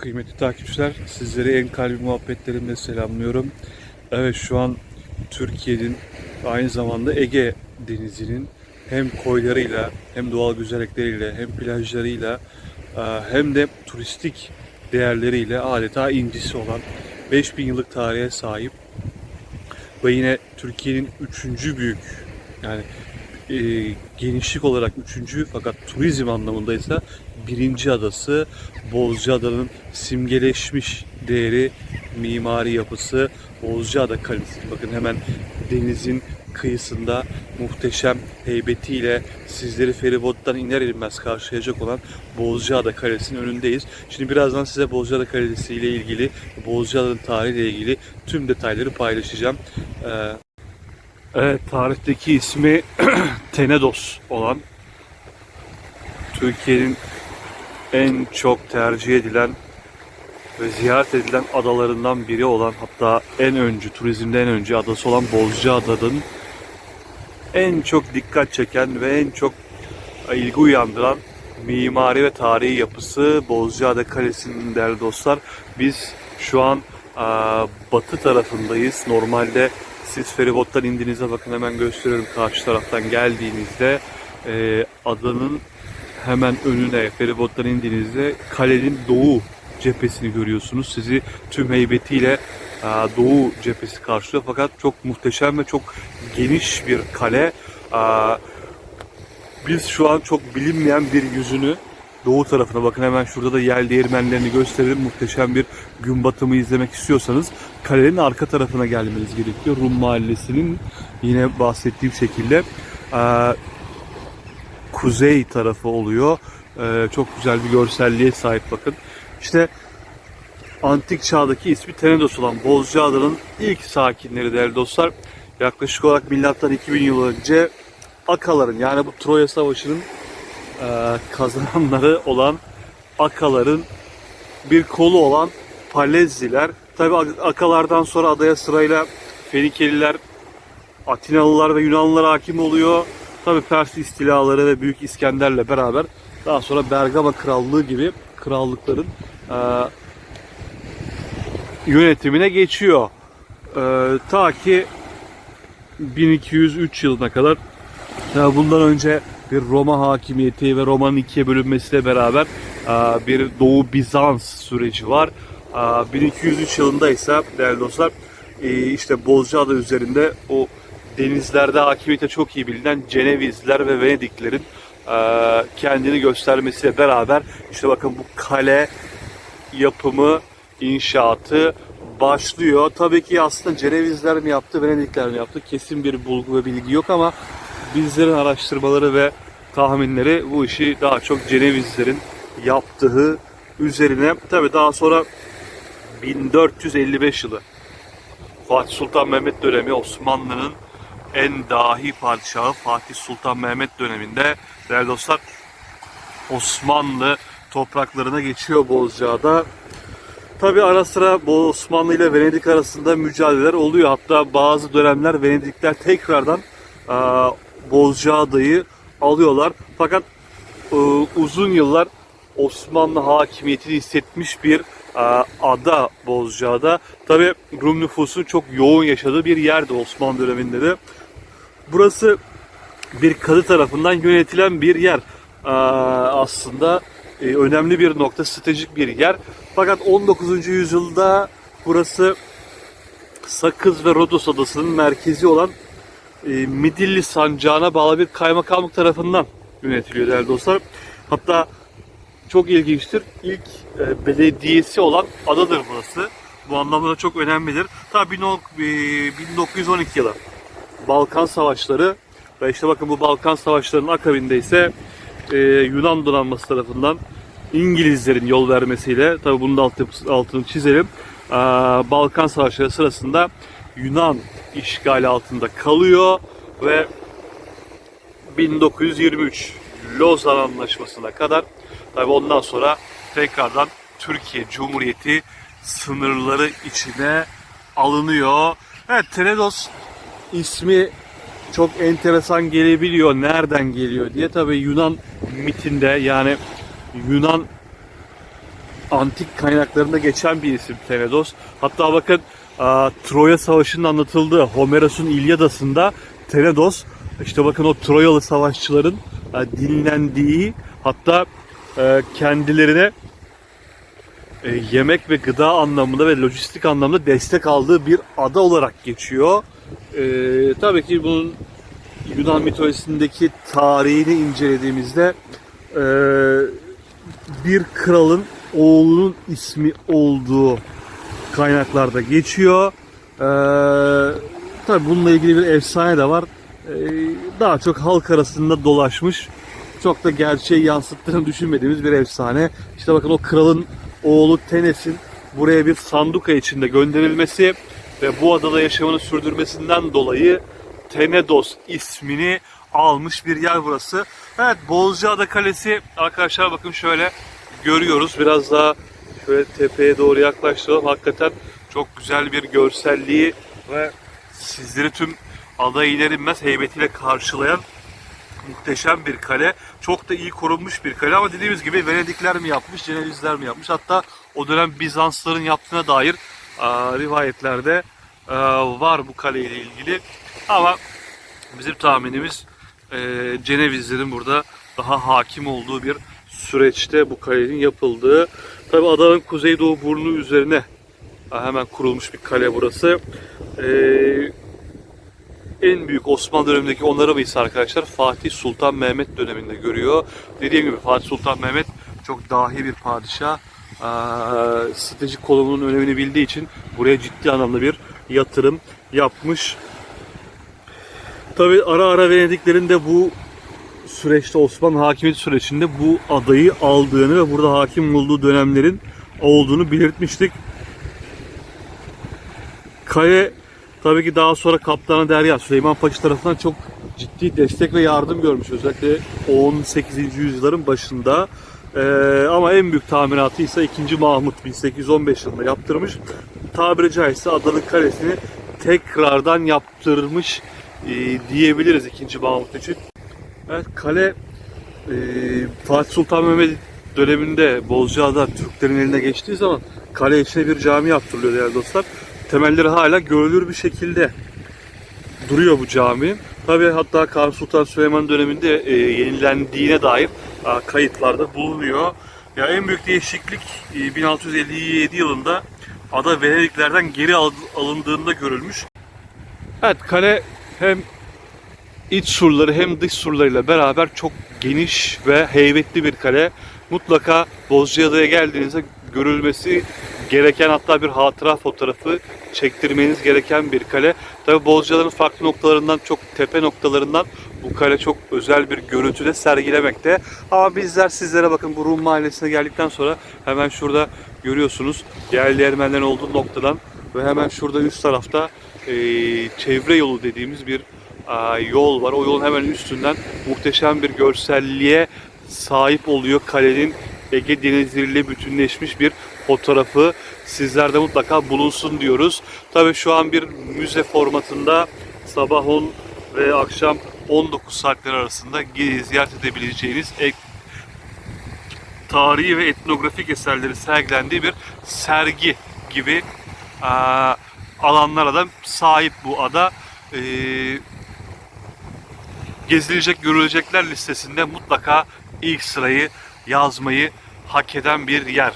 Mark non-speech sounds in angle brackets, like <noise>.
Kıymetli takipçiler, sizleri en kalbi muhabbetlerimle selamlıyorum. Evet şu an Türkiye'nin aynı zamanda Ege Denizi'nin hem koylarıyla hem doğal güzellikleriyle hem plajlarıyla e, hem de turistik değerleriyle adeta incisi olan 5000 yıllık tarihe sahip ve yine Türkiye'nin üçüncü büyük yani e, genişlik olarak üçüncü fakat turizm anlamında ise birinci adası Bozcaada'nın simgeleşmiş değeri, mimari yapısı Bozcaada Kalesi. Bakın hemen denizin kıyısında muhteşem heybetiyle sizleri feribottan iner inmez karşılayacak olan Bozcaada Kalesi'nin önündeyiz. Şimdi birazdan size Bozcaada Kalesi ile ilgili, Bozcaada'nın tarihiyle ilgili tüm detayları paylaşacağım. Ee, Evet, tarihteki ismi <clears throat> Tenedos olan Türkiye'nin en çok tercih edilen ve ziyaret edilen adalarından biri olan hatta en öncü, turizmde en öncü adası olan Bozcaada'nın en çok dikkat çeken ve en çok ilgi uyandıran mimari ve tarihi yapısı Bozcaada Kalesi'nin değerli dostlar. Biz şu an aa, batı tarafındayız. Normalde siz feribottan indiğinizde bakın hemen gösteriyorum karşı taraftan geldiğinizde e, adanın hemen önüne feribottan indiğinizde kalenin doğu cephesini görüyorsunuz. Sizi tüm heybetiyle doğu cephesi karşılıyor fakat çok muhteşem ve çok geniş bir kale. Biz şu an çok bilinmeyen bir yüzünü doğu tarafına bakın hemen şurada da yel değirmenlerini gösterelim. Muhteşem bir gün batımı izlemek istiyorsanız kalenin arka tarafına gelmeniz gerekiyor. Rum Mahallesi'nin yine bahsettiğim şekilde kuzey tarafı oluyor. E, çok güzel bir görselliğe sahip bakın. İşte antik çağdaki ismi Tenedos olan Bozcaada'nın ilk sakinleri değerli dostlar. Yaklaşık olarak milattan 2000 yıl önce Akaların yani bu Troya Savaşı'nın e, kazananları olan Akaların bir kolu olan Palezziler. Tabi Akalardan sonra adaya sırayla Fenikeliler, Atinalılar ve Yunanlılar hakim oluyor. Tabi Pers istilaları ve Büyük İskender'le beraber daha sonra Bergama Krallığı gibi krallıkların e, yönetimine geçiyor. E, ta ki 1203 yılına kadar ya bundan önce bir Roma hakimiyeti ve Roma'nın ikiye bölünmesiyle beraber e, bir Doğu Bizans süreci var. E, 1203 yılında ise değerli dostlar e, işte Bozcaada üzerinde o denizlerde hakimiyete çok iyi bilinen Cenevizler ve Venediklerin kendini göstermesiyle beraber işte bakın bu kale yapımı, inşaatı başlıyor. Tabii ki aslında Cenevizler mi yaptı, Venedikler mi yaptı kesin bir bulgu ve bilgi yok ama bizlerin araştırmaları ve tahminleri bu işi daha çok Cenevizlerin yaptığı üzerine. Tabii daha sonra 1455 yılı Fatih Sultan Mehmet dönemi Osmanlı'nın en dahi padişahı Fatih Sultan Mehmet döneminde değerli dostlar Osmanlı topraklarına geçiyor Bozcaada. Tabi ara sıra Osmanlı ile Venedik arasında mücadeleler oluyor. Hatta bazı dönemler Venedikler tekrardan e, Bozcaada'yı alıyorlar. Fakat e, uzun yıllar Osmanlı hakimiyetini hissetmiş bir ada Bozcaada. Tabi Rum nüfusun çok yoğun yaşadığı bir yerdi Osmanlı döneminde de. Burası bir kadı tarafından yönetilen bir yer. E, aslında e, önemli bir nokta, stratejik bir yer. Fakat 19. yüzyılda burası Sakız ve Rodos adasının merkezi olan e, Midilli sancağına bağlı bir kaymakamlık tarafından yönetiliyor değerli dostlar. Hatta çok ilginçtir. İlk e, belediyesi olan adadır burası. Bu anlamda da çok önemlidir. Tabi 1912 yılı Balkan Savaşları ve işte bakın bu Balkan Savaşları'nın akabinde ise e, Yunan donanması tarafından İngilizlerin yol vermesiyle tabi bunun altını çizelim. E, Balkan Savaşları sırasında Yunan işgali altında kalıyor ve 1923 Lozan Anlaşması'na kadar tabi ondan sonra tekrardan Türkiye Cumhuriyeti sınırları içine alınıyor. Evet Tenedos ismi çok enteresan gelebiliyor. Nereden geliyor diye. Tabi Yunan mitinde yani Yunan antik kaynaklarında geçen bir isim Tenedos. Hatta bakın Troya Savaşı'nın anlatıldığı Homeros'un İlyadası'nda Tenedos işte bakın o Troyalı savaşçıların dinlendiği hatta kendilerine e, yemek ve gıda anlamında ve lojistik anlamda destek aldığı bir ada olarak geçiyor. E, tabii ki bunun Yunan mitolojisindeki tarihini incelediğimizde e, bir kralın oğlunun ismi olduğu kaynaklarda geçiyor. E, tabii bununla ilgili bir efsane de var. Daha çok halk arasında dolaşmış. Çok da gerçeği yansıttığını düşünmediğimiz bir efsane. İşte bakın o kralın oğlu Tenes'in buraya bir sanduka içinde gönderilmesi ve bu adada yaşamını sürdürmesinden dolayı Tenedos ismini almış bir yer burası. Evet Bozcaada Kalesi arkadaşlar bakın şöyle görüyoruz. Biraz daha şöyle tepeye doğru yaklaştıralım. Hakikaten çok güzel bir görselliği ve sizleri tüm ada iner inmez heybetiyle karşılayan muhteşem bir kale. Çok da iyi korunmuş bir kale ama dediğimiz gibi Venedikler mi yapmış, Cenevizler mi yapmış? Hatta o dönem Bizansların yaptığına dair aa, rivayetlerde aa, var bu kaleyle ilgili. Ama bizim tahminimiz e, Cenevizlerin burada daha hakim olduğu bir süreçte bu kalenin yapıldığı. Tabi adanın kuzeydoğu burnu üzerine hemen kurulmuş bir kale burası. Eee en büyük Osmanlı dönemindeki onarımı ise arkadaşlar Fatih Sultan Mehmet döneminde görüyor. Dediğim gibi Fatih Sultan Mehmet çok dahi bir padişah. Ee, stratejik konumunun önemini bildiği için buraya ciddi anlamda bir yatırım yapmış. Tabi ara ara Venediklerin de bu süreçte Osmanlı hakimiyeti sürecinde bu adayı aldığını ve burada hakim olduğu dönemlerin olduğunu belirtmiştik. Kale tabii ki daha sonra Kaptanı Derya Süleyman Paşa tarafından çok ciddi destek ve yardım görmüş. Özellikle 18. yüzyılların başında. Ee, ama en büyük tamiratı ise 2. Mahmut 1815 yılında yaptırmış. Tabiri caizse adanın kalesini tekrardan yaptırmış e, diyebiliriz 2. Mahmut için. Evet kale e, Fatih Sultan Mehmet döneminde Bozcaada Türklerin eline geçtiği zaman kale içine bir cami yaptırılıyor değerli dostlar. Temelleri hala görülür bir şekilde duruyor bu cami. Tabi hatta Kanuni Sultan Süleyman döneminde e, yenilendiğine dair e, kayıtlarda bulunuyor. Ya en büyük değişiklik e, 1657 yılında ada Venediklerden geri al- alındığında görülmüş. Evet kale hem iç surları hem dış surlarıyla beraber çok geniş ve heybetli bir kale. Mutlaka Bozcaada'ya geldiğinizde görülmesi gereken hatta bir hatıra fotoğrafı çektirmeniz gereken bir kale. Tabi Bozcaada'nın farklı noktalarından çok tepe noktalarından bu kale çok özel bir görüntüde sergilemekte. Ama bizler sizlere bakın bu Rum mahallesine geldikten sonra hemen şurada görüyorsunuz yerli Ermenilerin olduğu noktadan ve hemen şurada üst tarafta eee, çevre yolu dediğimiz bir aa, yol var. O yolun hemen üstünden muhteşem bir görselliğe sahip oluyor kalenin Ege Denizi'yle bütünleşmiş bir fotoğrafı sizlerde mutlaka bulunsun diyoruz. Tabii şu an bir müze formatında sabah 10 ve akşam 19 saatler arasında ziyaret edebileceğiniz ek- tarihi ve etnografik eserleri sergilendiği bir sergi gibi aa, alanlara da sahip bu ada. Ee, gezilecek, görülecekler listesinde mutlaka ilk sırayı yazmayı hak eden bir yer.